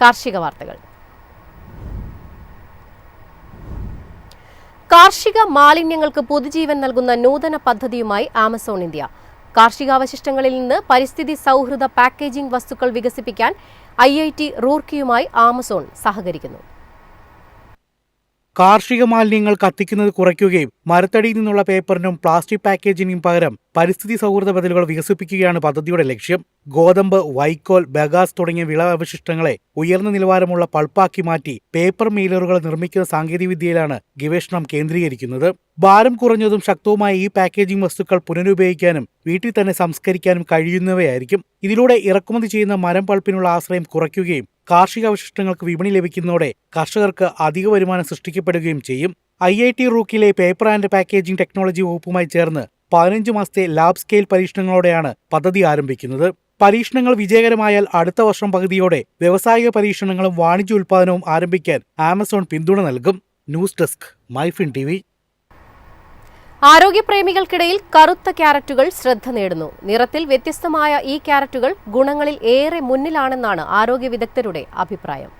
കാർഷിക വാർത്തകൾ. കാർഷിക മാലിന്യങ്ങൾക്ക് പുതുജീവൻ നൽകുന്ന നൂതന പദ്ധതിയുമായി ആമസോൺ ഇന്ത്യ. കാർഷികാവശിഷ്ടങ്ങളിൽ നിന്ന് പരിസ്ഥിതി സൗഹൃദ പാക്കേജിംഗ് വസ്തുക്കൾ വികസിപ്പിക്കാൻ ഐ ഐ ടി റൂർക്കിയുമായി ആമസോൺ സഹകരിക്കുന്നു. കാർഷിക മാലിന്യങ്ങൾ കത്തിക്കുന്നത് കുറയ്ക്കുകയും മരത്തടിയിൽ നിന്നുള്ള പേപ്പറിനും പ്ലാസ്റ്റിക് പാക്കേജിനും പകരം പരിസ്ഥിതി സൗഹൃദ ബദലുകൾ വികസിപ്പിക്കുകയാണ് പദ്ധതിയുടെ ലക്ഷ്യം. ഗോതമ്പ് വൈക്കോൽ ബഗാസ് തുടങ്ങിയ വിള അവശിഷ്ടങ്ങളെ ഉയർന്ന നിലവാരമുള്ള പൾപ്പാക്കി മാറ്റി പേപ്പർ മെയിലറുകൾ നിർമ്മിക്കുന്ന സാങ്കേതികവിദ്യയിലാണ് ഗവേഷണം കേന്ദ്രീകരിക്കുന്നത്. ഭാരം കുറഞ്ഞതും ശക്തവുമായ ഈ പാക്കേജിംഗ് വസ്തുക്കൾ പുനരുപയോഗിക്കാനും വീട്ടിൽ തന്നെ സംസ്കരിക്കാനും കഴിയുന്നവയായിരിക്കും. ഇതിലൂടെ ഇറക്കുമതി ചെയ്യുന്ന മരം പൾപ്പിനുള്ള ആശ്രയം കുറയ്ക്കുകയും കാർഷിക അവശിഷ്ടങ്ങൾക്ക് വിപണി ലഭിക്കുന്നതോടെ കർഷകർക്ക് അധിക വരുമാനം സൃഷ്ടിക്കപ്പെടുകയും ചെയ്യും. ഐ ഐ ടി റൂക്കിലെ പേപ്പർ ആൻഡ് പാക്കേജിംഗ് ടെക്നോളജി വകുപ്പുമായി ചേർന്ന് പതിനഞ്ച് മാസത്തെ ലാബ് സ്കെയിൽ പരീക്ഷണങ്ങളോടെയാണ് പദ്ധതി ആരംഭിക്കുന്നത്. പരീക്ഷണങ്ങൾ വിജയകരമായാൽ അടുത്ത വർഷം പകുതിയോടെ വ്യവസായിക പരീക്ഷണങ്ങളും വാണിജ്യ ഉൽപ്പാദനവും ആരംഭിക്കാൻ ആമസോൺ പിന്തുണ നൽകും. ന്യൂസ് ഡെസ്ക് മൈഫിൻ ടി ആരോഗ്യപ്രേമികൾക്കിടയിൽ കറുത്ത ക്യാരറ്റുകൾ ശ്രദ്ധ നേടുന്നു. നിറത്തിൽ വ്യത്യസ്തമായ ഈ ക്യാരറ്റുകൾ ഗുണങ്ങളിൽ ഏറെ മുന്നിലാണെന്നാണ് ആരോഗ്യ വിദഗ്ധരുടെ അഭിപ്രായം.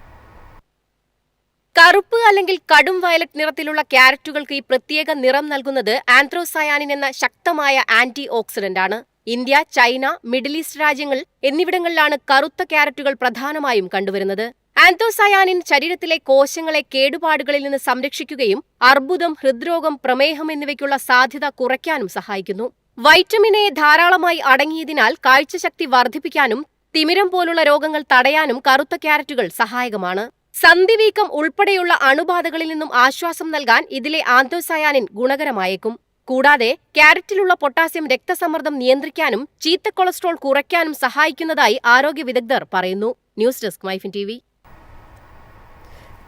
കറുപ്പ് അല്ലെങ്കിൽ കടും വയലറ്റ് നിറത്തിലുള്ള ക്യാരറ്റുകൾക്ക് ഈ പ്രത്യേക നിറം നൽകുന്നത് ആന്ത്രോസയാനിൻ എന്ന ശക്തമായ ആന്റി ഓക്സിഡന്റ് ആണ് ഇന്ത്യ ചൈന മിഡിൽ ഈസ്റ്റ് രാജ്യങ്ങൾ എന്നിവിടങ്ങളിലാണ് കറുത്ത ക്യാരറ്റുകൾ പ്രധാനമായും കണ്ടുവരുന്നത്. ആന്തോസയാനിൻ ശരീരത്തിലെ കോശങ്ങളെ കേടുപാടുകളിൽ നിന്ന് സംരക്ഷിക്കുകയും അർബുദം ഹൃദ്രോഗം പ്രമേഹം എന്നിവയ്ക്കുള്ള സാധ്യത കുറയ്ക്കാനും സഹായിക്കുന്നു. വൈറ്റമിൻ എ ധാരാളമായി അടങ്ങിയതിനാൽ കാഴ്ചശക്തി വർദ്ധിപ്പിക്കാനും തിമിരം പോലുള്ള രോഗങ്ങൾ തടയാനും കറുത്ത ക്യാരറ്റുകൾ സഹായകമാണ്. സന്ധിവീക്കം ഉൾപ്പെടെയുള്ള അണുബാധകളിൽ നിന്നും ആശ്വാസം നൽകാൻ ഇതിലെ ആന്തോസയാനിൻ ഗുണകരമായേക്കും. കൂടാതെ ക്യാരറ്റിലുള്ള പൊട്ടാസ്യം രക്തസമ്മർദ്ദം നിയന്ത്രിക്കാനും ചീത്ത കൊളസ്ട്രോൾ കുറയ്ക്കാനും സഹായിക്കുന്നതായി ആരോഗ്യ വിദഗ്ധർ പറയുന്നു. ന്യൂസ് ഡെസ്ക് മൈഫിൻ ടി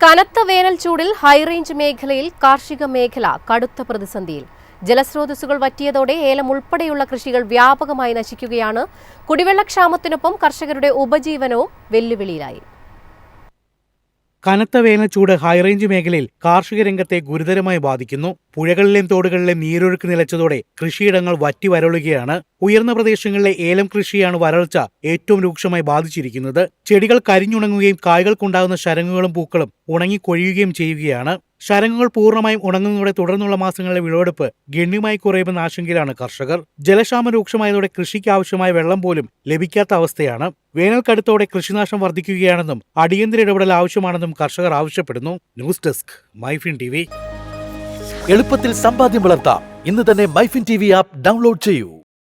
കനത്ത വേനൽ ചൂടിൽ ഹൈറേഞ്ച് മേഖലയിൽ കാർഷിക മേഖല കടുത്ത പ്രതിസന്ധിയിൽ. ജലസ്രോതസ്സുകൾ വറ്റിയതോടെ ഏലം ഉൾപ്പെടെയുള്ള കൃഷികൾ വ്യാപകമായി നശിക്കുകയാണ്. കുടിവെള്ളക്ഷാമത്തിനൊപ്പം കർഷകരുടെ ഉപജീവനവും വെല്ലുവിളിയിലായി. കനത്ത വേനൽച്ചൂട് ഹൈറേഞ്ച് മേഖലയിൽ കാർഷിക രംഗത്തെ ഗുരുതരമായി ബാധിക്കുന്നു. പുഴകളിലെയും തോടുകളിലെയും നീരൊഴുക്ക് നിലച്ചതോടെ കൃഷിയിടങ്ങൾ വറ്റി വരളുകയാണ്. ഉയർന്ന പ്രദേശങ്ങളിലെ ഏലം കൃഷിയാണ് വരൾച്ച ഏറ്റവും രൂക്ഷമായി ബാധിച്ചിരിക്കുന്നത്. ചെടികൾ കരിഞ്ഞുണങ്ങുകയും കായ്കൾക്കുണ്ടാകുന്ന ശരങ്ങുകളും പൂക്കളും ഉണങ്ങിക്കൊഴിയുകയും ചെയ്യുകയാണ്. ശരങ്ങുകൾ പൂർണമായും ഉണങ്ങുന്നതോടെ തുടർന്നുള്ള മാസങ്ങളിലെ വിളവെടുപ്പ് ഗണ്യമായി കുറയുമെന്ന ആശങ്കയിലാണ് കർഷകർ. ജലക്ഷാമം രൂക്ഷമായതോടെ കൃഷിക്ക് ആവശ്യമായ വെള്ളം പോലും ലഭിക്കാത്ത അവസ്ഥയാണ്. വേനൽക്കടുത്തോടെ കൃഷിനാശം വർദ്ധിക്കുകയാണെന്നും അടിയന്തര ഇടപെടൽ ആവശ്യമാണെന്നും കർഷകർ ആവശ്യപ്പെടുന്നു. ന്യൂസ് ഡെസ്ക് മൈഫിൻ ടി എളുപ്പത്തിൽ സമ്പാദ്യം വളർത്താം. ഇന്ന് തന്നെ മൈഫിൻ ടി ആപ്പ് ഡൗൺലോഡ് ചെയ്യൂ.